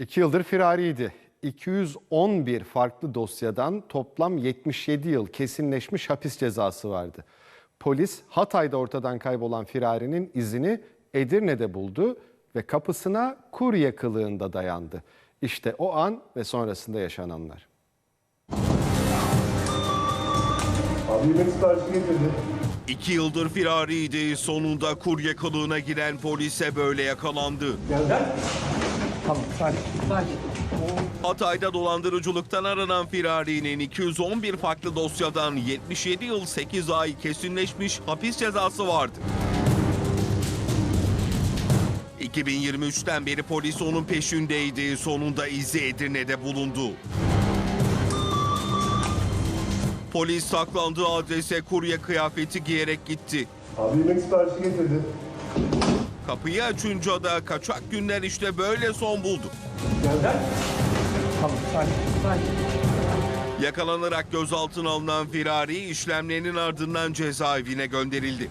İki yıldır firariydi. 211 farklı dosyadan toplam 77 yıl kesinleşmiş hapis cezası vardı. Polis Hatay'da ortadan kaybolan firarinin izini Edirne'de buldu ve kapısına kurye kılığında dayandı. İşte o an ve sonrasında yaşananlar. Abi yemek siparişi getirdi. İki yıldır firariydi. Sonunda kurye kılığına giren polise böyle yakalandı. Tamam sakin. Sakin. Hatay'da dolandırıcılıktan aranan firarinin 211 farklı dosyadan 77 yıl 8 ay kesinleşmiş hapis cezası vardı. 2023'ten beri polis onun peşindeydi. Sonunda izi Edirne'de bulundu. Polis saklandığı adrese kurye kıyafeti giyerek gitti. Abi yemek siparişi getirdi. Kapıyı açınca da kaçak günler işte böyle son buldu. Tamam sakin. Sakin. Yakalanarak gözaltına alınan firari işlemlerinin ardından cezaevine gönderildi.